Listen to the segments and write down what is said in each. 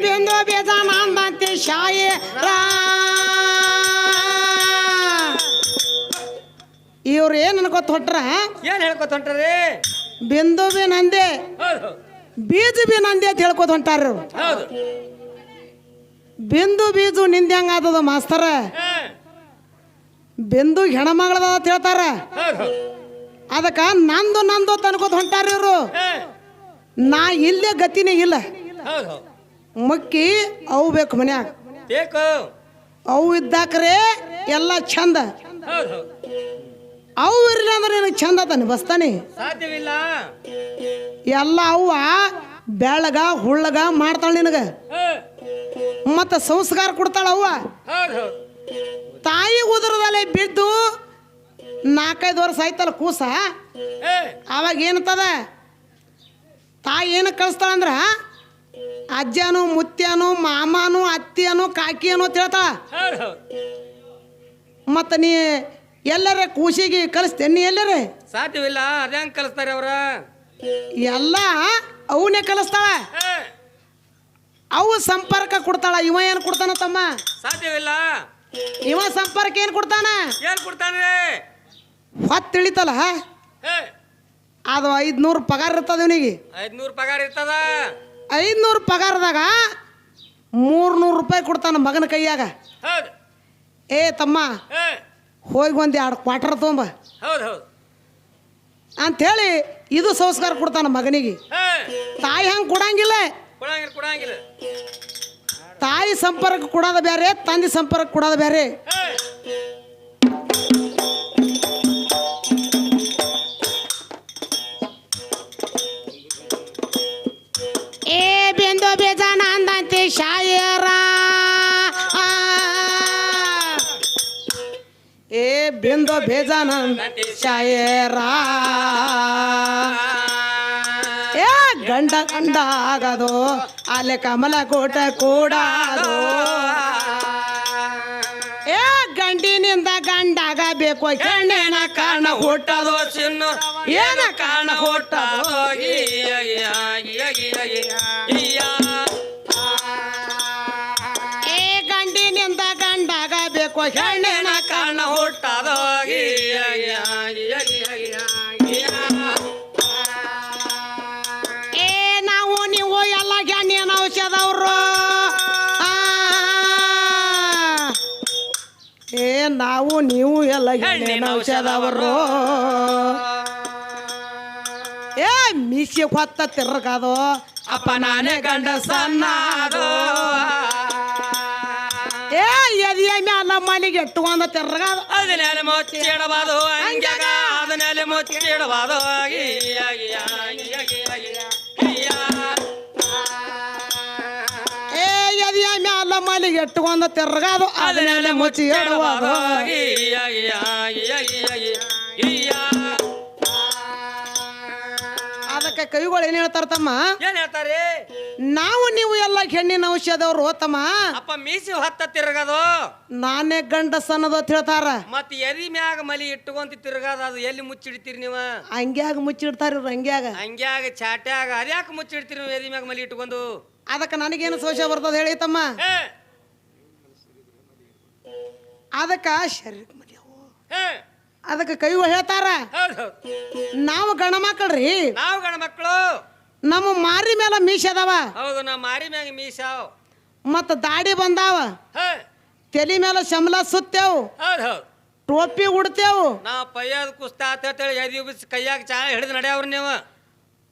ಬಿಂದು ಬೇಜಾನ ಅಂದಂತೆ ಶಾಯಿ ಇವ್ರು ಏನ್ ಅನ್ಕೋತ ಹೊಟ್ರ ಏನ್ ಹೇಳ್ಕೊತ ಹೊಂಟ್ರಿ ಬಿಂದು ಬಿ ನಂದೆ ಹೌದು ಬೀಜ ಬಿ ನಂದೆ ಅಂತ ಹೇಳ್ಕೊತ ಹೊಂಟಾರ ಇವ್ರು. ಹೌದು ಬಿಂದು ಬೀಜು ನಿಂದ ಹೆಂಗ ಆದದ ಮಾಸ್ತರ ಹಾ, ಬಿಂದು ಹೆಣಮಗಳದ ಅಂತ ಹೇಳ್ತಾರ ಹೌದು ಅದಕ್ಕ ನಂದು ನಂದು ಅಂತ ಅನ್ಕೋತ ಹೊಂಟಾರ ಇವ್ರು ಹಾ, ನಾ ಇಲ್ಲೇ ಗತಿನೇ ಇಲ್ಲ ಹೌದು ಮಕ್ಕಿ ಅವು ಬೇಕು ಮನ್ಯಾಗ. ಬೇಕು. ಅವು ಇದ್ದಾಕ್ರೆ ಎಲ್ಲ ಚಂದ ಅವು ಇರಲಿಲ್ಲ ಅಂದ್ರೆ ನಿನಗೆ ಚಂದ ತಾನೆ ಬಸ್ತಾನೆ? ಸಾಧ್ಯವಿಲ್ಲ. ಎಲ್ಲ ಅವ್ವ ಬೆಳಗ ಹುಳ್ಳಗ ಮಾಡ್ತಾಳ ನಿನಗ. ಮತ್ತೆ ಸಂಸ್ಕಾರ ಕೊಡ್ತಾಳ ಅವ್ವ. ತಾಯಿ ಉದರದಲ್ಲೇ ಬಿದ್ದು ನಾಲ್ಕೈದು ವರ್ಷ ಆಯ್ತಲ್ಲ ಕೂಸ? ಅವಾಗ ಏನತ್ತದ ತಾಯಿ ಏನು ಕಳಿಸ್ತಾಳಂದ್ರ ಅಜ್ಜನು ಮುತ್ಯನು ಮಾಮಾನು ಅತ್ತಿಯನು ಕಾಕಿಯನು ಅಂತ ಹೇಳ್ತಾ ಮತ್ತು ನೀ ಎಲ್ಲರ ಕೂಸಿಗೆ ಕಲಿಸ್ತೇನೆ ನೀ ಎಲ್ಲರ? ಸಾಧ್ಯವಿಲ್ಲ ಅದೇ ಹಂಗ್ ಕಲಿಸ್ತಾರೆ ಅವ್ರ. ಎಲ್ಲ ಅವನೇ ಕಲಿಸ್ತಾವ ಅವು ಸಂಪರ್ಕ ಕೊಡ್ತಾಳ ಇವ ಏನು ಕೊಡ್ತಾನ ತಮ್ಮ? ಸಾಧ್ಯವಿಲ್ಲ. ಇವ ಸಂಪರ್ಕ ಏನು ಕೊಡ್ತಾನ? ಏನ್ ಕೊಡ್ತಾನೆ? ಹೊತ್ತು ತಿಳಿತಲ್ಲ ಹೇ. ಅದು ಐದ್ನೂರು ಪಗಾರ ಇರ್ತದ ಇವನಿಗೆ. ಐದ್ನೂರು ಪಗಾರ ಇರ್ತದ. ಐದ್ನೂರು ಪಗಾರದಾಗ ಮೂರ್ನೂರು ರೂಪಾಯಿ ಕೊಡ್ತಾನ ಮಗನ ಕೈಯಾಗ. ಹೌದು. ಏ ತಮ್ಮ ಹೋಗಿ ಒಂದು ಎರಡು ಕ್ವಾರ್ಟರ್ ತೊಗೊಂಬ. ಹೌದು ಹೌದು. ಅಂಥೇಳಿ ಇದು ಸಂಸ್ಕಾರ ಕೊಡ್ತಾನ ಮಗನಿಗೆ. ತಾಯಿ ಹಂಗೆ ಕೊಡಂಗಿಲ್ಲ. ಕೊಡಂಗಿಲ್ಲ ಕೊಡಂಗಿಲ್ಲ. ತಾಯಿ ಸಂಪರ್ಕ ಕೊಡೋದು ಬೇರೆ ತಂದೆ ಸಂಪರ್ಕ ಕೊಡೋದು ಬೇರೆ ಏ ಬೇಜಾನ ಅಂದಂತೆ ಶಾಯರ ಏ ಬಿಂದು ಬೇಜಾನ ಅಂದಂತೆ ಶಾಯರ. ಏ ಗಂಡ ಗಂಡ ಆಗದು ಅಲ್ಲಿ ಕಮಲ ಕೋಟ ಕೂಡದು. ಏ ಗಂಡಿನಿಂದ ಗಂಡಾಗಬೇಕು, ಹೆಣ್ಣಿನ ಕಾರಣ ಹುಟ್ಟದು, ಚಿನ್ನ, ಏನ ಕಾರಣ ಹುಟ್ಟದು. ಗಂಡಾಗಬೇಕು ಹೆಣ್ಣಿನ ಕಾರಣ ಹುಟ್ಟದು? ಏ ನಾವು ನೀವು ಎಲ್ಲ ಹೆಣ್ಣಿನ ಔಷಧವ್ರು. ಏ ನಾವು ನೀವು ಎಲ್ಲ ಹೆಣ್ಣಿನ ಔಷಧವರು. ಏ ಮೀಸಿ ಹೊತ್ತ ತಿರ್ಗದು? ಅಪ್ಪ ನಾನೇ ಗಂಡ ಎದೆಯ ಮ್ಯಾಲ ಮಲಿಗೆ ಇಟ್ಟುಕೊಂಡ ತೆರಗಾದ ಅದನ್ನೆಲೆ ಮುಚ್ಚಿಡಬಾದು ಹಂಗ್ಯಾಗ ಅದನ್ನೆಲೆ ಮುಚ್ಚಿಡಬಾದು ಏ ಎದೆಯ ಮ್ಯಾಲ ಮಲಿಗೆ ಇಟ್ಟುಕೊಂಡ ಆಗಿ ಆಗಿ ಆಗಿ ಆಗಿ ಅದಕ್ಕೆ ಕವಿಗಳು ಏನ್ ಹೇಳ್ತಾರ ತಮ್ಮ? ಏನ್ ಹೇಳ್ತಾರೆ? ನಾವು ನೀವು ಎಲ್ಲ ಹೆಣ್ಣಿನ ಔಷಧವ್ರು ತಮ್ಮ. ಅಪ್ಪ ಮೀಸಿ ಹತ್ತ ತಿರುಗದು. ನಾನೇ ಗಂಡ ಸನ್ನದ ಹೇಳ್ತಾರ. ಮತ್ ಎರಿ ಮ್ಯಾಗ ಮಲಿ ಇಟ್ಟುಕೊಂತ ತಿರುಗದ ಅದು ಎಲ್ಲಿ ಮುಚ್ಚಿಡ್ತೀರಿ ನೀವು? ಹಂಗ್ಯಾಗ ಮುಚ್ಚಿಡ್ತಾರ ಇವ್ರು ಹಂಗ್ಯಾಗ. ಹಂಗ್ಯಾಗ ಚಾಟ್ಯಾಗ ಅದ್ಯಾಕ ಮುಚ್ಚಿಡ್ತೀರಿ ನೀವು ಎರಿ ಮ್ಯಾಗ ಮಲಿ ಇಟ್ಕೊಂಡು? ಅದಕ್ಕೆ ನನಗೇನು ಸೋಷ ಬರ್ತದ ಹೇಳಿ ತಮ್ಮ. ಅದಕ್ಕೆ ಶರೀರಕ್ಕೆ ಶರೀರ ಹೇ! ಅದಕ್ಕೆ ಕೈ ಹೇಳ್ತಾರ? ನಾವು ಗಣ ಮಕ್ಕಳ್ರಿ. ನಾವು ಗಣ ಮಕ್ಕಳು. ನಮ್ಮ ಮಾರಿ ಮೇಲೆ ಮೀಸ ಅದಾವ. ಹೌದು ನಮ್ಮ ಮಾರಿ ಮ್ಯಾಗ ಮೀಸ ಮತ್ತ ದಾಡಿ ಬಂದಾವ. ತಲೆ ಮೇಲೆ ಶಮಲ ಸುತ್ತೇವು. ಟೋಪಿ ಉಡ್ತೇವು. ನಾ ಪಯ್ಯದ ಕುಸ್ತ ಅಂತೇಳಿ ಎದಿ ಉಬ್ಬಿಸಿ ಕೈಯಾಗ ಚಾ ಹಿಡಿದು ನಡೆಯವ್ರ ನೀವು.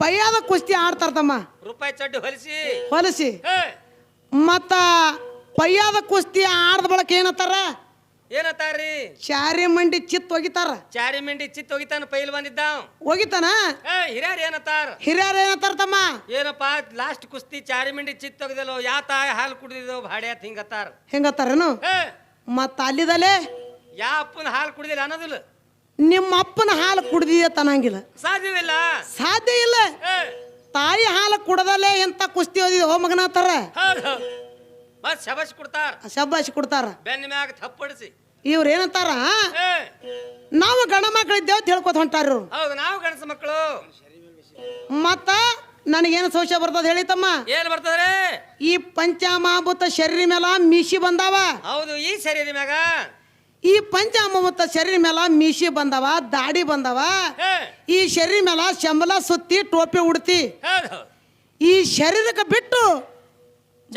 ಪಯ್ಯಾದ ಕುಸ್ತಿ ಆಡ್ತಾರ ತಮ್ಮ ರೂಪಾಯಿ ಚಡ್ಡಿ ಹೊಲಿಸಿ. ಹೊಲಿಸಿ. ಮತ್ತ ಪಯ್ಯಾದ ಕುಸ್ತಿ ಆಡ್ದ ಬಳಕ ಏನತ್ತಾರ ಏನತ್ತಾರ್ರಿ? ಚಾರಿ ಮಂಡಿ ಚಿತ್ ಒಗಿತಾರ ಚಾರಿ ಮಂಡಿ ಚಿತ್ ಹೋಗಿತಾನ ಪೈಲ್ ಬಂದಿದ್ದಾವ್ ಒಗಿತಾನ ಹೇ ಹಿರಿಯರ್ ಏನತ್ತಾರ? ಹಿರಿಯರ್ ಏನತ್ತಾರ ತಮ್ಮ? ಏನಪ್ಪ ಲಾಸ್ಟ್ ಕುಸ್ತಿ ಚಾರಿ ಮಂಡಿ ಚಿತ್ ತೆಗ್ದಲ್ಲೋ ಯಾ ತಾಯಿ ಹಾಲು ಕುಡಿದಿದ್ದೋ ಭಾಡ್ಯ ಹಿಂಗತ್ತಾರ. ಹಿಂಗತ್ತಾರೇನು? ಹೇ ಮತ್ತ ಅಲ್ಲಿದಲೆ? ಯಾ ಅಪ್ಪನ ಹಾಲು ಕುಡಿದಿಲ್ಲ ಅನ್ನೋದಿಲ್ಲ. ನಿಮ್ಮ ಅಪ್ಪನ ಹಾಲು ಕುಡ್ದಿದೆ ತನಂಗಿಲ್ಲ ಸಾಧ್ಯವಿಲ್ಲ. ಸಾಧ್ಯ ಇಲ್ಲ. ತಾಯಿ ಹಾಲು ಕುಡದಲ್ಲೇ ಎಂತ ಕುಸ್ತಿ ಓದಿದ ಮಗನ ಹೌದು ಹೌದು. ಮತ್ ಶಬಾಷ್ ಕೊಡ್ತಾರ. ಶಬ್ಬಾಶಿ ಕೊಡ್ತಾರ. ಬೆನ್ನ ಮ್ಯಾಗ ಥಪ್ಪಡಿಸಿ. ಇವ್ರು ಏನಂತಾರ? ನಾವು ಗಂಡ ಮಕ್ಕಳು ಅಂತ ತಿಳ್ಕೊತ ಹೊಂಟಾರ ಇವ್ರು. ಹೌದು ನಾವು ಗಣಸ ಮಕ್ಕಳು ಮತ್ತ ನನಗೇನು ಸೋಷ ಬರ್ತದ ಹೇಳಿತಮ್ಮ ಏನ್ ಬರ್ತದ್ರಿ? ಈ ಪಂಚಾಮಾಭೂತ ಶರೀರ ಮೇಲ ಮೀಸಿ ಬಂದಾವ. ಹೌದು ಈ ಶರೀರ ಮ್ಯಾಗ. ಈ ಪಂಚಾಮಾಭೂತ ಶರೀರ ಮೇಲ ಮೀಸಿ ಬಂದವ ದಾಡಿ ಬಂದವ. ಈ ಶರೀರ ಮೇಲ ಶಂಬಲ ಸುತ್ತಿ ಟೋಪಿ ಉಡ್ತಿ. ಹೌದ್ ಹೌದ್. ಈ ಶರೀರಕ್ಕೆ ಬಿಟ್ಟು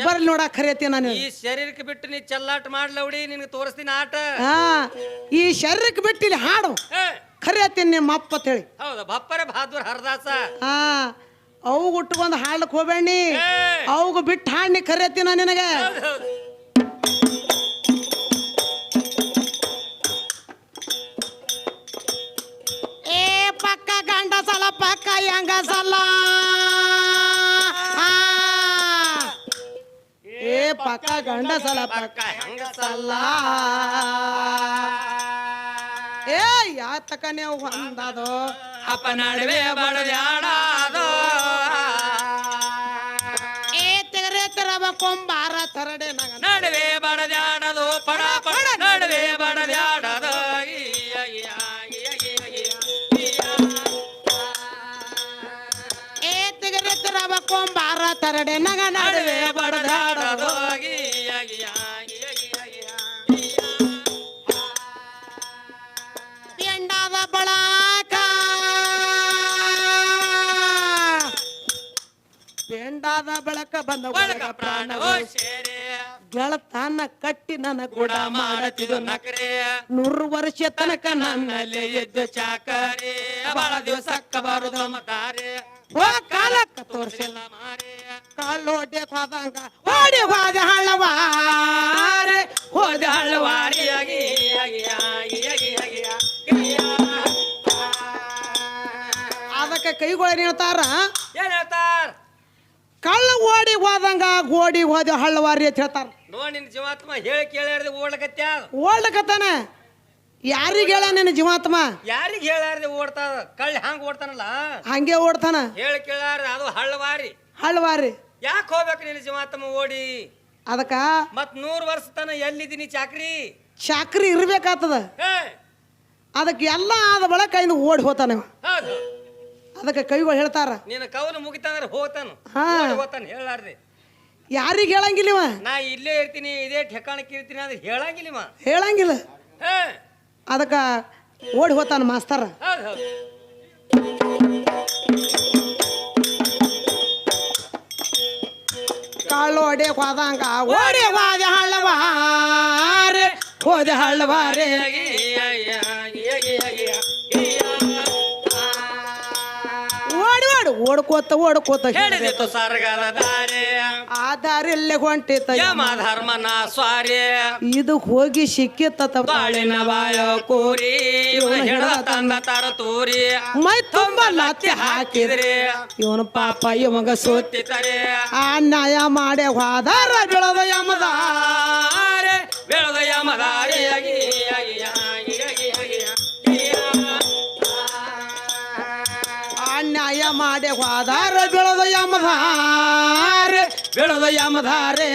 ಬರ್ಲಿ ನೋಡ ಖರೇತಿ ನಾನು. ಈ ಶರೀರಕ್ಕೆ ಬಿಟ್ಟು ನೀ ಚೆಲ್ಲಾಟ ಮಾಡ್ಲೌಡಿ ನಿನ್ಗೆ ತೋರಿಸ್ತೀನಿ ಆಟ. ಹಾ ಈ ಶರೀರಕ್ಕೆ ಬಿಟ್ಟು ಇಲ್ಲಿ ಹಾಡು. ಖರೇತಿ ನಿಮ್ಮ ಅಪ್ಪ ಅಂತ ಹೇಳಿ. ಹೌದು ಬಪ್ಪರೆ ಬಹಾದೂರ್ ಹರದಾಸ. ಹಾ ಅವು ಉಟ್ಕೊಂಡು ಹಾಡ್ಲಕ್ ಹೋಗ್ಬೇಡಿ. ಅವ್ಗ ಅವಾಗ ಬಿಟ್ಟು ಹಾಡ್ನಿ ಖರೇತಿ ನಾನು ನಿನಗೆ. ಏ ಪಕ್ಕ ಗಂಡ ಸಲ ಪಕ್ಕ ಹೆಂಗ ಸಲ ಪಕ್ಕ ಗಂಡ ಸಲ ಪಕ್ಕ ಹೆಂಗಸಲ್ಲ. ಏ ಯಾತಕ ನೀವು ಹೊಂದದು ಅಪ್ಪ ನಡುವೆ ಬಡದ್ಯಾಡೋದು. ಏ ತೆರೆ ತರಬ ಕೊಂಬಾರ ತರಡೆ ನಗ ನಡುವೆ ಬಡದ್ಯಾಡೋದು ಕೊಂಬಾರ ತರಡೆ ನಗ ನಡುವೆ ಬಡದಾಡೋಗಿ ಎಂಡಾದ ಬಳಕ ಬಂದ ಒಳಗ ಪ್ರಾಣವು. ಗೆಳತಾನ ಕಟ್ಟಿ ನನ್ನ ಕೂಡ ಮಾಡತಿದು ನಕರೆ. ನೂರು ವರ್ಷ ತನಕ ನನ್ನಲ್ಲಿ ಎದ್ದು ಚಾಕರೆ. ಬಹಳ ದಿವಸಕ್ಕ ಬರುದು ಮತಾರೆ. ಓ ಕಾಲಕ್ಕ ತೋರ್ಸಿಲ್ಲ ಕಾಲೋಡೆ ಹೋದಂಗ ಓಡಿ ಹೋದ ಹಳ್ಳವಾರೆ. ಹೋದ ಹಳ್ಳವಾರಿ. ಹಳ್ಳವಾರಿಯಾಗಿ ಅದಕ್ಕೆ ಕೈಗಳು ಹೇಳ್ತಾರ ಏನ್ ಹೇಳ್ತಾರ ಕಳ್ಳ ಓಡಿ ಹೋದಂಗ ಓಡಿ ಹೋದ ಹಳ್ಳವಾರಿ ಅಂತ ಹೇಳ್ತಾರ. ನೋಡಿ ನಿನ್ ಜೀವಾತ್ಮ ಹೇಳಿ ಕೇಳಿ ಓಡ್ಲಕತ್ತ ಓಡ್ಲಕತ್ತಾನ. ಯಾರಿಗೆ ಹೇಳ ನಿನ್ನ ಜೀವಾತ್ಮ? ಯಾರಿಗೆ ಹೇಳಾರ್ದೆ ಓಡ್ತಾದ ಕಳ್ಳ ಹಂಗ ಓಡ್ತಾನಲ್ಲ? ಹಂಗೆ ಓಡ್ತಾನ? ಹೇಳಿ ಕೇಳಾರ ಅದು ಹಳ್ಳವಾರಿ. ಹಳ್ಳವಾರಿ. ಯಾಕೆ ಹೋಗ್ಬೇಕು ನಿನ್ನ ಜೀವಾತ್ಮ ಓಡಿ? ಅದಕ್ಕ ಮತ್ ನೂರ್ ವರ್ಷ ತನ ಎಲ್ಲಿದ್ದೀನಿ ಚಾಕ್ರಿ? ಚಾಕ್ರಿ ಇರ್ಬೇಕಾಗ್ತದ. ಹೇ! ಅದಕ್ಕೆ ಎಲ್ಲ ಆದ ಬಳಕ ಇಂದ ಓಡಿ ಹೋತಾನ ಅದಕ್ಕೆ ಕೈಗಳು ಹೇಳ್ತಾರ. ನಿನ್ನ ಕವಲು ಮುಗಿತಂದ್ರೆ ಹೋಗ್ತಾನು. ಹೋಗ್ತಾನ ಹೇಳಾರ್ದೆ. ಯಾರಿಗೆ ಹೇಳಂಗಿಲ್ಲ ಇವ? ನಾ ಇಲ್ಲೇ ಇರ್ತೀನಿ ಇದೇ ಠೆಕಾಣಕ್ಕೆ ಇರ್ತೀನಿ ಅಂದ್ರೆ ಹೇಳಂಗಿಲ್ಲ ಹೇಳಂಗಿಲ್ಲ. ಹೇ! ಅದಕ್ಕೆ ಓಡಿ ಹೋತಾನ ಮಾಸ್ತರ. ಕಾಳೋಡೆ ಹೋದಂಗ, ಓಡಿ ಹೋದ ಹಳ್ಳವಾರೆ ಹೋದ ಹಳ್ಳವಾರೆ ಓಡಿ, ಓಡು, ಓಡ್ಕೋತ ಓಡ್ಕೋತ ಹೇಳಿದೆ ಸರ್ಗದ ದಾರಿ. ಆ ದಾರಿಲ್ಲೇ ಹೊಂಟಿತ ಯಮ. ಧರ್ಮನ ಸ್ವಾರಿ. ಇದು ಹೋಗಿ ಸಿಕ್ಕಿತ್ತ ಬಾಳಿನ ಬಾಯ ಕೂರಿ ಕೋರಿ ಹಿಡ ತಂದ ತರ ತೂರಿ. ಮೈ ತುಂಬ ಲತ್ತಿ ಹಾಕಿದ್ರೆ. ಇವನು ಪಾಪ ಇವಾಗ ಸೋತಿದ್ದಾರೆ ಸುತ್ತಿತರೆ ಆ ನ್ಯಾಯ ಮಾಡೇ ಹೋದಾರ ಬೆಳದ ಯಮದ ಬೆಳೆದ ಯಮದಾರಿಯಾಗಿ ಅನ್ಯಾಯ ಮಾಡೇ ಹೋದಾರ ಬೆಳದ ಯಮಧಾರೆ ಬೆಳದ ಯಾಮಧಾರೆ.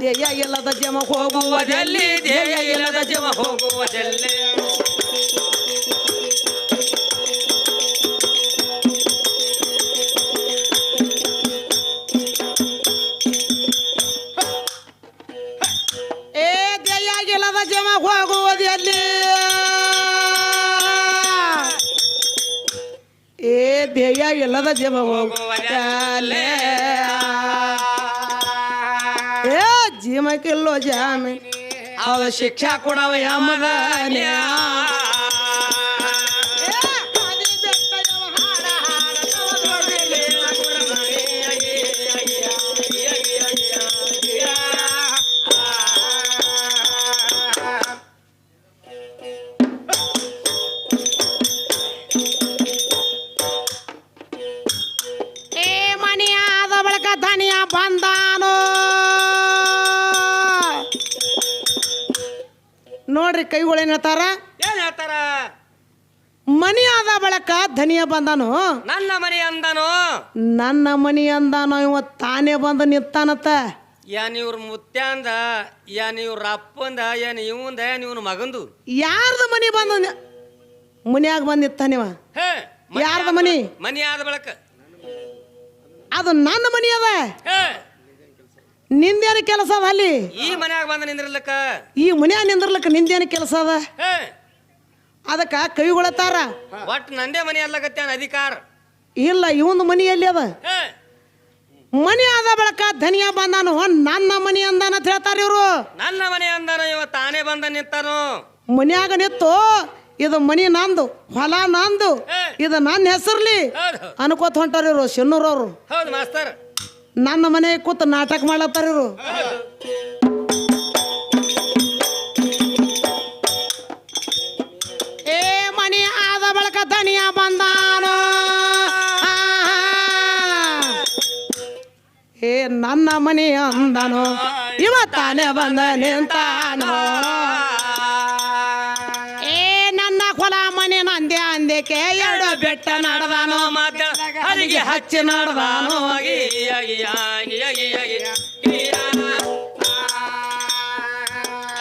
ದೇಯ ಇಲ್ಲದ ಜಮ ಹೋಗುವುದೆಲ್ಲಿ ಹೋಗುವುದಲ್ಲಿ ಧ್ಯೇಯ ಇಲ್ಲದ ಜಮ ಹೋಗುವುದೆಲ್ಲಿ ಏ ದೇಯ ಎಲ್ಲದ ಜಮ ಹೋಗುವುದೆಲ್ಲಿ ಏ ಜೀಮಕ್ಕಿಲ್ಲೋ ಜಾಮೀನ್ ಅವ ಶಿಕ್ಷಾ ಕೊಡವ ಯಮದಾನ್ಯ ಏನ್ ಹೇಳ್ತಾರ? ಏನ್ ಹೇಳ್ತಾರ? ಮನಿ ಆದ ಬಳಕ ಧನಿಯ ಬಂದನು. ನನ್ನ ಮನಿ ಅಂದನು. ನನ್ನ ಮನಿ ಅಂದನು ಇವ ತಾನೇ ಬಂದು ನಿಂತಾನತ್ತ ಏನ್ ಇವ್ರ ಮುತ್ಯಾಂದ ಏನ್ ಇವ್ರ ಅಪ್ಪಂದ ಏನ್ ಇವಂದ ಏನ್ ಇವನ್ ಮಗಂದು? ಯಾರ್ದು ಮನಿ ಬಂದ ಮನ್ಯಾಗ ಬಂದಿತ್ತ ನೀವ ಹೇ ಯಾರ್ದ ಮನಿ? ಮನಿ ಆದ ಬಳಕ. ಅದು ನನ್ನ ಮನಿ ಅದ. ಹೇ ನಿಂದೇನು ಕೆಲಸ ಅದ ಅಲ್ಲಿ? ಈ ಮನ್ಯಾಗ ಬಂದ ನಿಂದ್ರಲಕ್ಕ. ಈ ಮನ್ಯಾಗ ನಿಂದಿರ್ಲಕ್ಕ ನಿಂದೇನು ಕೆಲಸ ಅದ? ಅದಕ್ಕ ಕೈಗೊಳತಾರ ಒಟ್ ನಂದೇ ಮನೆ ಅಲ್ಲಗತ್ಯಾನ ಅಧಿಕಾರ. ಇಲ್ಲ ಇವೊಂದು ಮನಿ ಎಲ್ಲಿ ಅದ? ಮನೆ ಆದ ಬಳಕ ಧನಿಯ ಬಂದಾನು ನನ್ನ ಮನಿ ಅಂದಾನ ಅಂತ ಹೇಳ್ತಾರ ಇವರು. ನನ್ನ ಮನೆ ಅಂದಾನ ಇವ ತಾನೇ ಬಂದ ನಿಂತಾನು. ಮನ್ಯಾಗ ನಿತ್ತು ಇದು ಮನಿ ನಂದು ಹೊಲ ನಂದು ಇದು ನನ್ನ ಹೆಸರ್ಲಿ ಅನ್ಕೋತ ಹೊಂಟಾರ ಇವರು ಶೆನ್ನೂರವ್ರು. ಹೌದು ಮಾಸ್ತರ್. ನನ್ನ ಮನೆ ಕೂತ್ ನಾಟಕ ಮಾಡತ್ತಾರ ಇವರು. ಏ ಮನಿ ಆದ ಬಳಕ ತನಿಯ ಬಂದಾನು? ಏ ನನ್ನ ಮನಿ ಅಂದನು ಇವ ಬಂದ ನಿಂತಾನು. ಏ ನನ್ನ ಕೊಲ ಮನೆ ನಂದೆ ಅಂದಕ್ಕೆ ಎರಡು ಬೆಟ್ಟ ನಡೆದಾನು. ಮಾತ ಹರಿಗೆ ಹಚ್ಚಿ ನಡ್ದಾನು.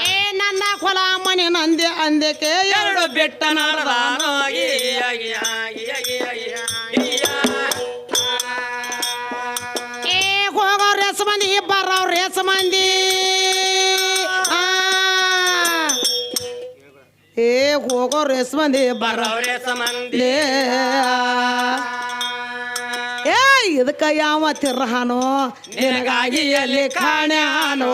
ಏ, ನನ್ನ ಕೊಲ ಮನೆ ನಂದೆ ಅಂದಕ್ಕೆ ಎರಡು ಬೆಟ್ಟ ನಡ್ದಾನು. ಏ, ಹೋಗೋ ರೇಸ್ ಮಂದಿ ಬರೋ ರೇಸ್ ಮಂದಿ ಹೋಗೋ ರೇಸ್ ಮಂದಿ ಇದಕ್ಕ ಯಾವ ತಿರ್ಹಾನು ನಿನಗಾಗಿ ಎಲ್ಲಿ ಕಾಣ್ಯಾನು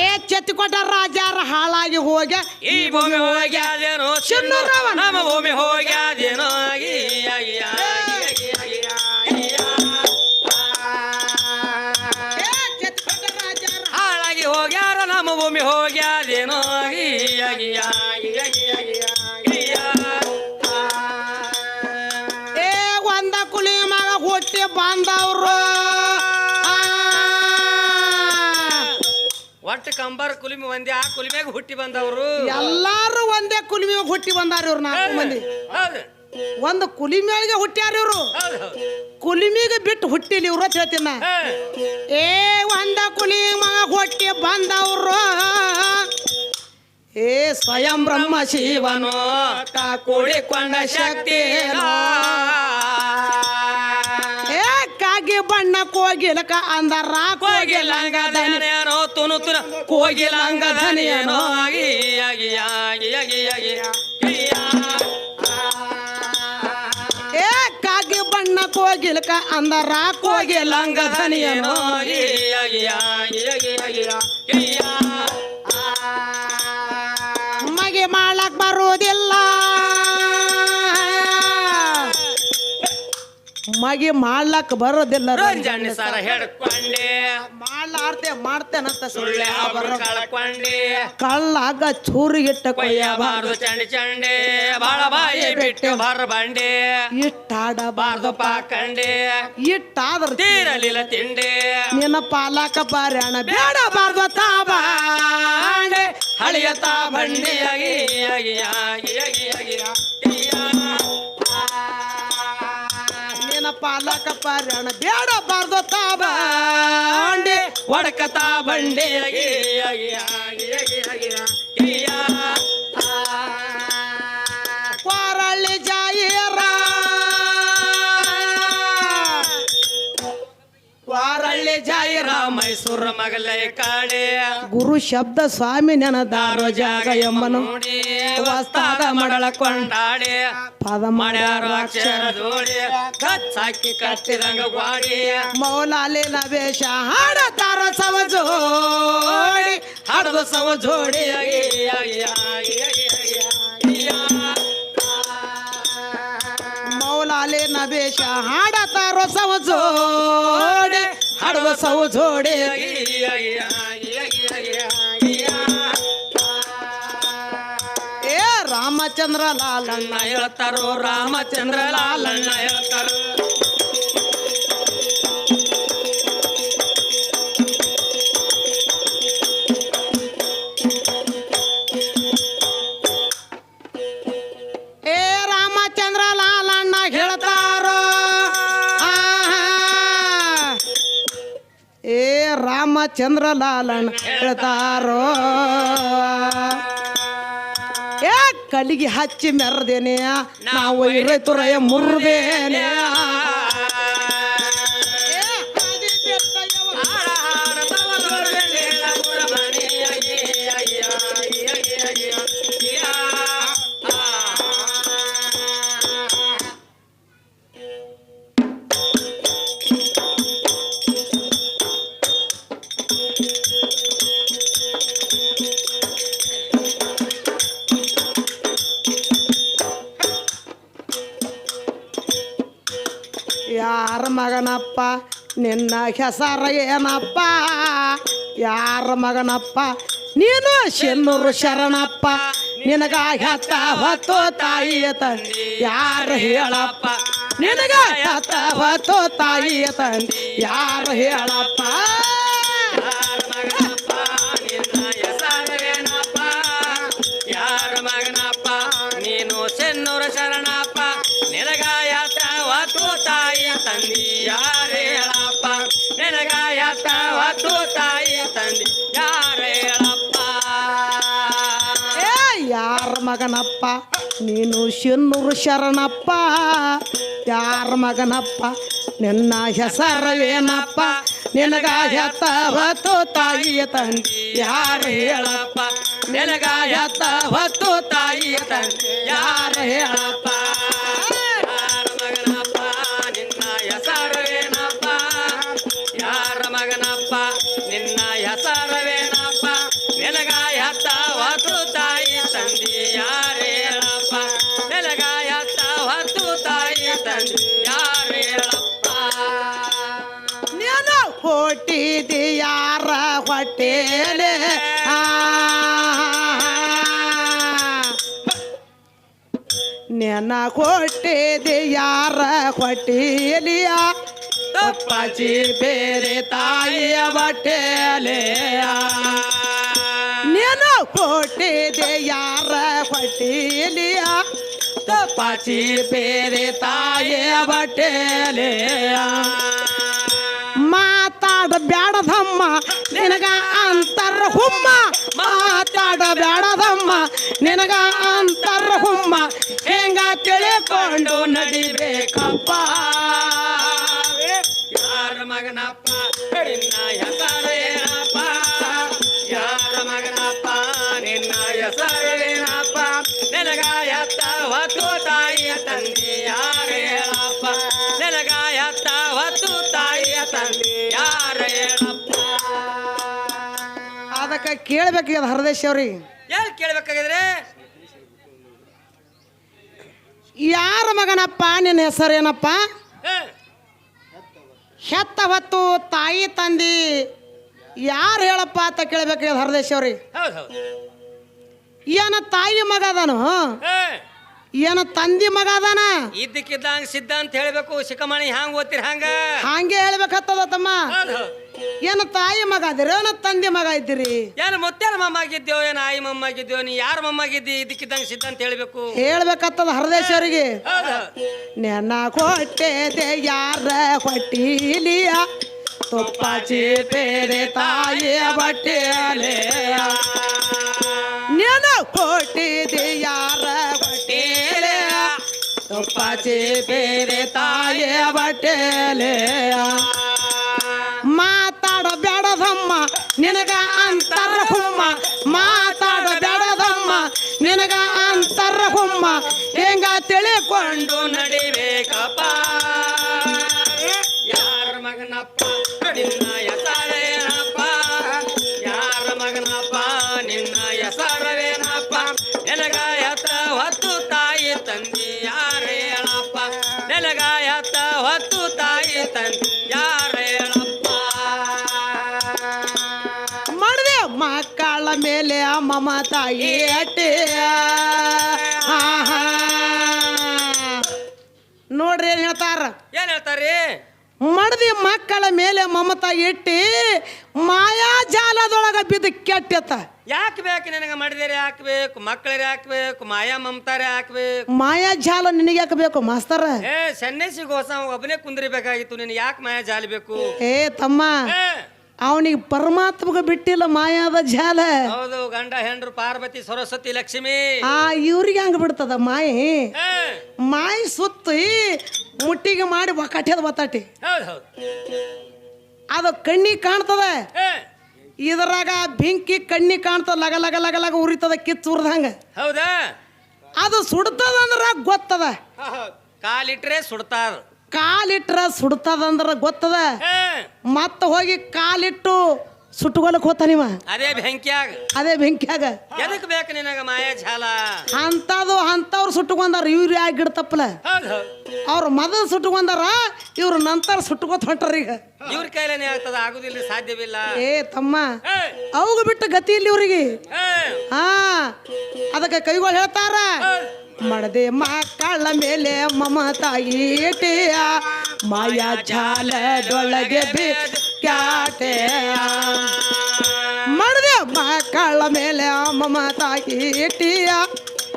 ಏ ಚೆತ್ತಿ ಕೊಟ್ಟ ರಾಜಾರ ಹಾಳಾಗಿ ಹೋಗ್ಯ ಈ ಭೂಮಿ ಹೋಗ್ಯಾದೇನೋ ಚಿನ್ನರವ. ನಮ್ಮ ಭೂಮಿ ಹೋಗ್ಯಾದೇನೋ ಅಗಿ, ಅಗಿ, ಅಗಿ, ಅಗಿ, ಅಗಿ, ಅಗಿ. ಏ ಚೆತ್ತಿ ಕೊಟ್ಟ ರಾಜಾರ ಹಾಳಾಗಿ ಹೋಗ್ಯಾರ ನಮ್ಮ ಭೂಮಿ ಹೋಗ್ಯಾದೇನೋ ಅಗಿ, ಆ. ಒಟ್ಟು ಕಂಬಾರ ಕುಲಿಮಿ ಒಂದೇ ಆ ಕುಲಿಮ್ಯಾಗ ಹುಟ್ಟಿ ಬಂದವರು. ಎಲ್ಲಾರು ಒಂದೇ ಕುಲಿಮೆ ಹುಟ್ಟಿ ಬಂದಾರ ಇವ್ರು ನಾಲ್ಕು ಮಂದಿ. ಹೌದು. ಒಂದು ಕುಲಿಮೆಗೆ ಹುಟ್ಟ್ಯಾರ ಇವ್ರು. ಕುಲಿಮಿಗೆ ಬಿಟ್ಟು ಹುಟ್ಟಿಲಿ ಇವ್ರು ಅಂತ ಹೇಳ್ತೀನಿ. ಏ ಒಂದ ಕುಲಿ ಹುಟ್ಟಿ ಬಂದವ್ರು. ಏ ಸ್ವಯಂ ಬ್ರಹ್ಮ ಶಿವನು ಕೂಡಿಕೊಂಡ ಶಕ್ತಿನೋ. ಏ ಕಾಗಿ ಬಣ್ಣ ಕೋಗಿಲಕ ಅಂದರ ಕೋಗಿಲಂಗ ಧನಿಯನೋ ತುನು ತುನ ಕೋಗಿಲಂಗ ಧನಿಯನೋ ಆಗಿ ಆಗಿ ಆಗಿ ಆಗಿ ಆಗಿ. ಏ, ಕಾಗಿ ಬಣ್ಣ ಕೋಗಿಲಕ ಅಂದರ ಕೋಗಿಲಂಗ ಧನಿಯನೋ ಆಗಿ ಆಗಿ ಆಗಿ ಆಗಿ ಆಗಿ ಆಗಿ ಮಾಡಕ್ ಬರುವುದಿಲ್ಲ. ಮಗೆ ಮಾಡ್ಲಕ್ ಬರೋದಿಲ್ಲ ರಂಜನೆ ಸರ ಹಿಡ್ಕೊಂಡೆ ಮಾಡ್ಲಾರ್ದೆ ಮಾಡ್ತೇನಂತ ಸುಳ್ಳೆ ಅವರು ಕಳ್ಕೊಂಡೆ ಕಳ್ಳಾಗ ಚೂರಿಗಿಟ್ಟ ಕೊಯ್ಯಬಾರದು ಚಂಡಿ ಚಂಡೆ ಬಾಳ ಬಾಯಿ ಬಿಟ್ಟು ಬರ ಬಂಡೆ. ಇಟ್ಟಾಡಬಾರ್ದು ಬಾರ್ದು ಪಾಕಂಡೆ. ಇಟ್ಟಾದ್ರ ತೀರಲಿಲ್ಲ ತಿಂಡೆ. ನಿನ್ನ ಪಾಲಕ ಪಾರ್ಯಾಣ ಬೇಡಬಾರ್ದು ತಾಬಾಂಡೆ ಹಳಿಯ ತಾ ಬಂಡಿ. ಆಗಿ ಆಗಿ ಆಗಿ ಆಗಿ ಆಗಿ ಪಾಲಕ ಪಾರಣ ಬೇಡಬಾರ್ದು ತಾಬಾಂಡೆ ಒಡಕತಾ ಬಂಡೆ ಆಗಿ ಆಗಿ ಆಗಿ ಜಾಯಿರ ಮೈಸೂರ ಮಗಲೇ ಕಾಡೆ. ಗುರು ಶಬ್ದ ಸ್ವಾಮಿ ನೆನದಾರೋ ಜಾಗ ಎಂಬನು ನೋಡಿ ವಸ್ತಾದ ಮಡಳ ಕೊಂಡಾಡಿ. ಪದ ಮಾಡ್ಯಾರ ಅಕ್ಷರ ಜೋಡಿ. ಕಚ್ಚಾಕಿ ಕಟ್ಟಿದಂಗ ಗ್ವಾಡಿ. ಮೌಲಾಲಿ ನವೇಶ ಹಾಡತಾರ ಸವ ಜೋಡಿ. ಹಾಡದ ಸವ ಜೋಡಿ. ಮೌಲಾಲಿ ನವೇಶ ಹಾಡತಾರ ಸವ ಜೋಡಿ. ಆಗಿ ಆಗಿ ಆಗಿ ಏ ರಾಮಚಂದ್ರ ಲಾಲಣ್ಣ ಹೇಳ್ತಾರೋ ರಾಮಚಂದ್ರ ಲಾಲಣ್ಣ ಹೇಳ್ತಾರೋ. ಲಾಲಣ್ಣ ಹೇಳ್ತಾರೋ? ಏ ಕಲಿಗೆ ಹಚ್ಚಿ ಮೆರ್ದೇನೆ ನಾವು ರೈತುರಯ ಮುರ್ದೇನೆ. ಯಾರ ಮಗನಪ್ಪ? ನಿನ್ನ ಹೆಸರ ಏನಪ್ಪ? ಯಾರ ಮಗನಪ್ಪ? ನೀನು ಶೆನ್ನೂರು ಶರಣಪ್ಪ. ನಿನಗ ಹೆತ್ತ ಹೊತ್ತು ತಾಯಿಯ ತಂದೆ ಯಾರು ಹೇಳಪ್ಪ? ನಿನಗ ಹೆತ್ತ ಹೊತ್ತು ತಾಯಿಯ ತಂದೆ ಯಾರು ಹೇಳಪ್ಪ? ಮಗನಪ್ಪ? ನೀನು ಶಿನ್ನೂರು ಶರಣಪ್ಪ. ಯಾರ ಮಗನಪ್ಪ? ನಿನ್ನ ಹೆಸರವೇನಪ್ಪ ನಿನಗ ಹೆತ್ತ ಹೊತ್ತು ತಾಯಿಯ ತಂದೆ ಯಾರು ಹೇಳಪ್ಪ? ನಿನಗಾಯತ ವತು ತಾಯಿ ತಂದೆ ಯಾರೇ ಹೇಳಪ್ಪ? ನೀನು ಹೊಟ್ಟಿದಿ ಯಾರ ಹೊಟ್ಟೆಲೆ. ನೆನ ಕೊಟ್ಟಿದಿ ಯಾರ ಹೊಟ್ಟೆಲಿಯ. ತಪ್ಪಾಚಿ ಬೇರೆ ತಾಯಿಯ ಬಟ್ಟೆಲೆಯ ನೆನ ಕೊಟ್ಟಿದೆ ಯಾರ ಹೊಟ್ಟೆಲಿಯ. ತಪ್ಪಾಚಿ ಬೇರೆ ತಾಯಿಯ ಬಟೇಲೆ ಮಾತಾಡ ಬ್ಯಾಡದಮ್ಮ ನಿನಗ ಅಂತರ ಹುಮ್ಮ. ಮಾತಾಡ ಬ್ಯಾಡದಮ್ಮ ನಿನಗ ಅಂತರ ಹುಮ್ಮ. ಹೆಂಗ ತಿಳ್ಕೊಂಡು ನಡಿಬೇಕಪ್ಪ. ಯಾರ ಮಗನಪ್ಪ ಹೆಸರೇನಪ್ಪ ಅದಕ್ಕೆ ಕೇಳ್ಬೇಕೀಗ ಹರದೇಶ್ ಅವ್ರಿಗೆ ಏನ್ ಕೇಳಬೇಕಾಗಿದ್ರೆ? ಯಾರ ಮಗನಪ್ಪ? ನಿನ್ನ ಹೆಸರೇನಪ್ಪ ಹೆತ್ತ ಹೊತ್ತು ತಾಯಿ ತಂದಿ ಯಾರು ಹೇಳಪ್ಪ ಅಂತ ಕೇಳಬೇಕಾಗ್ಯದ ಹರದೇಶ್ ಅವ್ರಿ? ಹೌದು ಹೌದು. ಏನ ತಾಯಿ ಮಗ ಅದಾನು? ಏನ ತಂದಿ ಮಗ ಅದಾನ? ಇದ್ದಕ್ಕಿದ್ದಂಗ ಸಿದ್ಧ ಅಂತ ಹೇಳ್ಬೇಕು ಶಿಕಮಣಿ ಹ್ಯಾಂಗ ಓದ್ತಿರ್ ಹಂಗ ಹಂಗೆ ಹೇಳ್ಬೇಕತ್ತದ ತಮ್ಮ. ಏನ ತಾಯಿ ಮಗ ಅದಿರ ಏನ ತಂದಿ ಮಗ ಇದ್ದೀರಿ? ಏನು ಮುತ್ತೇನ ಮಮ್ಮ ಆಗಿದ್ದೇವ ಏನು ಆಯಿ ಮಮ್ಮ ಆಗಿದ್ದೇವ ನೀ ಯಾರ ಮಮ್ಮ ಆಗಿದ್ದಿ ಇದಕ್ಕಿದ್ದಂಗ ಸಿದ್ಧ ಅಂತ ಹೇಳ್ಬೇಕು? ಹೇಳ್ಬೇಕತ್ತದ ಹರದೇಶ್ವರಿಗೆ. ನೆನ ಕೊಟ್ಟೆದೆ ಯಾರ ಕೊಟ್ಟಿಲಿಯ ತುಪ್ಪ ಬೇರೆ ತಾಯಿಯ ಬಟ್ಟೆಲೆಯ ನೆನ ಕೊಟ್ಟಿದೆ ತುಪ್ಪಾಚಿ ಬೇರೆ ಬಟೇಲೆ ಮಾತಾಡ ಬೇಡದಮ್ಮ ನಿನಗ ಅಂತರ ಹುಮ್ಮ. ಮಾತಾಡ ಬೇಡದಮ್ಮ ನಿನಗ ಅಂತರ ಹುಮ್ಮ. ಹೆಂಗ ತಿಳಿಕೊಂಡು ಕೊಂಡು ನಡಿಬೇಕಪ್ಪ. ನೆಲಗಾಯತ ಹೊತ್ತು ತಾಯಿ ತನ್ ಯಾರ ಹೇಳಪ್ಪ ಮಾಡಿದೆ ಮಕ್ಕಳ ಮೇಲೆ ಮಮತಾಯಿ ಅಟ್ಟೆ. ಹಾ ಆಹಾ ನೋಡ್ರಿ ಏನ್ ಹೇಳ್ತಾರ? ಏನ್ ಹೇಳ್ತಾರಿ? ಮಡದಿ ಮಕ್ಕಳ ಮೇಲೆ ಮಮತಾ ಇಟ್ಟಿ ಮಾಯಾಜಾಲದೊಳಗ ಬಿದ್ದು ಕೆಟ್ಟೆತ್ತ. ಯಾಕೆ ಬೇಕು ನಿನಗೆ ಮಾಡಿದರೆ ಹಾಕ್ಬೇಕು ಮಕ್ಕಳಿಗೆ ಹಾಕ್ಬೇಕು ಮಾಯಾ ಮಮತಾರೆ ಹಾಕ್ಬೇಕು ಮಾಯಾಜಾಲ ನಿನಗೆ ಯಾಕೆ ಬೇಕು ಮಾಸ್ತರ? ಏ ಸನ್ಯಾಸಿಗೆ ಹೊಸ ಒಬ್ಬನೇ ಕುಂದರಿಬೇಕಾಗಿತ್ತು. ನಿನ್ ಯಾಕೆ ಮಾಯಾ ಜಾಲಿಬೇಕು ಏ ತಮ್ಮ ಏ, ಅವನಿಗೆ ಪರಮಾತ್ಮಗ ಬಿಟ್ಟಿಲ್ಲ ಮಾಯಾದ ಜಾಲ. ಹೌದು ಗಂಡ ಹೆಂಡ್ರು ಪಾರ್ವತಿ ಸರಸ್ವತಿ ಲಕ್ಷ್ಮಿ. ಆ ಇವ್ರಿಗೆ ಹಂಗ ಬಿಡ್ತದ ಮಾಯಿ? ಮಾಯಿ ಸುತ್ತಿ ಮುಟ್ಟಿಗೆ ಮಾಡಿ ಕಟ್ಟದ ಬತ್ತಾಟಿ ಹೌದು ಹೌದು. ಅದು ಕಣ್ಣಿಗೆ ಕಾಣ್ತದ? ಇದ್ರಾಗ ಬೆಂಕಿ ಕಣ್ಣಿ ಕಾಣ್ತದ ಲಗ ಲಗ ಲಗ ಲಗ ಉರಿತದ ಕಿತ್ತು ಉರ್ದಂಗ ಹೌದಾ? ಅದು ಸುಡ್ತದ ಅಂದ್ರ ಗೊತ್ತದ. ಕಾಲಿಟ್ರೆ ಸುಡ್ತಾರ ಕಾಲಿಟ್ರ ಸುಡ್ತದ. ಅಂದ್ರ ಗೊತ್ತದ. ಮತ್ತ ಹೋಗಿ ಕಾಲಿಟ್ಟು ಸುಟ್ಕೊಳಕ್ ಹೋತಾನಿವ ಅದೇ ಬೆಂಕಿಯಾಗ. ಅದೇ ಬೆಂಕಿಯಾಗ. ಎದಕ್ ಬೇಕು ನಿನಗ ಮಾಯಾ ಛಾಲ ಅಂತದು ಅಂತವ್ರು ಸುಟ್ಟುಕೊಂಡಾರ ಇವ್ರು ಯಾಕೆ ಗಿಡತಪ್ಪಲ ಹೌದು ಹೌದು. ಅವ್ರು ಮೊದಲು ಸುಟ್ಕೊಂಡಾರ ಇವ್ರು ನಂತರ ಸುಟ್ಟುಕೋತ ಹೊಂಟಾರ ಈಗ. ಇವ್ರ ಕೈಲೇನೆ ಆಗ್ತದ ಆಗುದಿಲ್ಲ ಸಾಧ್ಯವಿಲ್ಲ. ಏ ತಮ್ಮ ಅವಾಗ ಬಿಟ್ಟು ಗತಿ ಇಲ್ಲಿ ಇವ್ರಿಗೆ. ಹಾ, ಅದಕ್ಕೆ ಕೈಗಳು ಹೇಳ್ತಾರ. ಮಾಡದೆ ಮಕ್ಕಳ ಮೇಲೆ ಮಮತಾಯಿಟಿಯ ಮಾಯಾ ಜಾಲದೊಳಗೆ ಕ್ಯಾಟೆಯ. ಮಡದೆ ಮಕ್ಕಳ ಮೇಲೆ ಮಮತಾಯಿಟಿಯ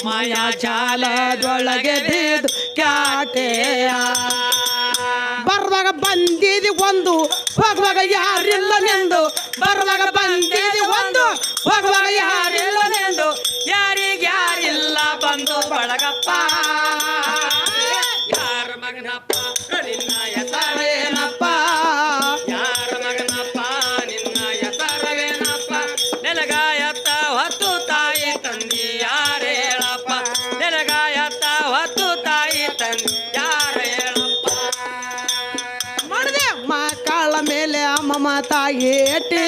ಮಾಯಾ ಜಾಲದೊಳಗೆ ಬಿದ್ದು ಕ್ಯಾಟೆಯ. ಬರುವಾಗ ಬಂದಿದಿ ಒಂದು, ಹೋಗುವಾಗ ಯಾರಿಲ್ಲ ನೆಂದು ಬರುವಾಗ ಬಂದಿದಿ ಒಂದು, ಹೋಗುವಾಗ ಯಾರಿಲ್ಲ ನೆಂದು ಯಾರಿಗ ಬಂದು ಬಳಗಪ್ಪ. ಯಾರ ಮಗನಪ್ಪ? ನಿನ್ನ ಹೆಸರೇನಪ್ಪ? ಯಾರ ಮಗನಪ್ಪ? ನಿನ್ನ ಹೆಸರವೇನಪ್ಪ ನೆಲಗಾಯತ್ತ ಹೊತ್ತು ತಾಯಿ ತಂದಿ ಯಾರೇಳಪ್ಪ? ನೆನಗಾಯತ್ತ ಹೊತ್ತು ತಾಯಿ ತಂದಿ ಯಾರೇಳಪ್ಪ? ಮಾಡಿದೆ ಮಕ್ಕಳ ಮೇಲೆ ತಾಯಿ ಆಹಾ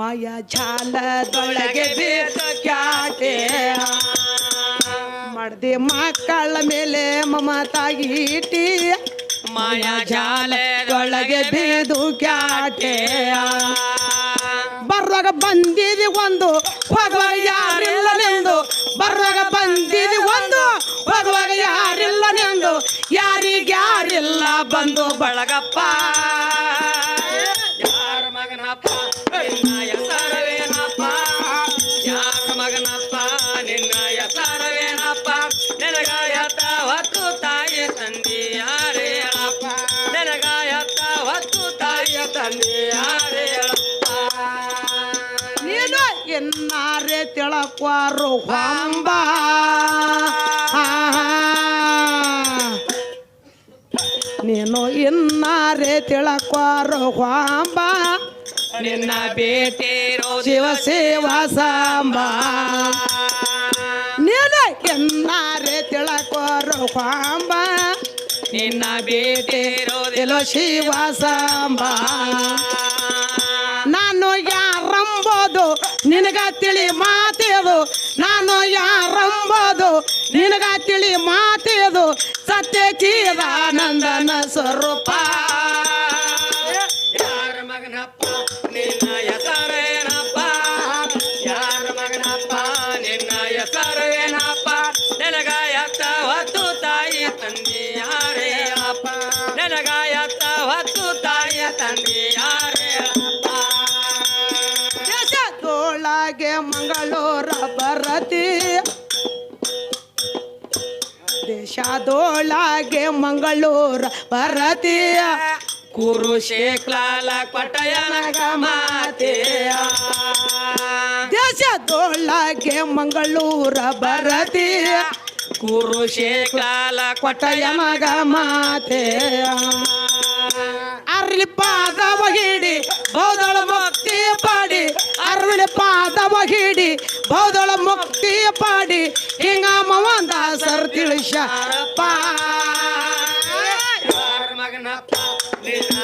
ಮಾಯಾ ಜಾಲದೊಳಗೆ ಕ್ಯಾಟೆಯ ಮಾಡ್ದೆ ಮಕ್ಕಳ ಮೇಲೆ ಮಮತಾಗಿಟ್ಟಿ ಮಾಯಾ ಜಾಲದೊಳಗೆ ಬೇದು ಕ್ಯಾಟೆ. ಬರ್ರಾಗ ಬಂದಿದೆ ಒಂದು ಹೋಗುವಾಗ ಯಾರಿಲ್ಲ ನಿಂದು. ಬರ್ರಾಗ ಬಂದಿದೆ ಒಂದು ಹೋಗುವಾಗ ಯಾರಿಲ್ಲ ನಿಂದು. ಯಾರಿಗೆ ಯಾರಿಲ್ಲ ಬಂದು ಬಳಗಪ್ಪ. ತಿಳಕ್ವಾರು ಹೊಂಬ ನೀನು ಇನ್ನಾರೆ ತಿಳಕ್ವಾರೋ ಹೊಂಬ ನಿನ್ನ ಬೇಟೇರೋ ಶಿವ ಶಿವ ಸಾಂಬ. ನೀನು ಇನ್ನಾರೆ ತಿಳಕ್ವಾರೋ ಹೊಂಬ ನಿನ್ನ ಬೇಟೇರೋ ದಿಲೋ ಶಿವ ಸಾಂಬ ನಿನಗ ತಿಳಿ ಮಾತಿಯದು ನಾನು ಯಾರಂಬೋದು. ನಿನಗ ತಿಳಿ ಮಾತಿಯದು ಸತ್ಯ ಚೀದಾನಂದನ ಸ್ವರೂಪ. ಯಾರ ಮಗನಪ್ಪ, ನಿನ್ನ ಹೆಸರೇನಪ್ಪ? ಯಾರ ಮಗನಪ್ಪ, ನಿನ್ನ ಹೆಸರೇನಪ್ಪ? ನೆನಗಾಯತ್ತ ಹೊತ್ತು ತಾಯಿ ತಂದೆ ದೇಶದೊಳಗೆ ಮಂಗಳೂರ ಬರತಿಯ ಕುರುಶೇಕ್ಲಾಲ ಪಟಯನಗ ಮಾತೆಯ. ದೇಶದೊಳಗೆ ಮಂಗಳೂರ ಬರತಿಯ ಕುರುಶೇಕ್ಲಾಲ ಕೊಟ್ಟಯ ಮಗ ಮಾತೆ ಅರ್ಲಿ ಪಾದವ ಹಿಡಿ ಬೌದಳ ಮುಕ್ತಿ ಪಾಡಿ. ಅರ್ಲಿ ಪಾದವ ಹಿಡಿ ಬೌದಳ ಮುಕ್ತಿ ಪಾಡಿ ಹಿಂಗ ಮವಂದ ಸರ್ ತಿಳಿಸ್ಯಾರಪ್ಪ ಯಾರ ಮಗನಪ್ಪ ನಿನ್ನ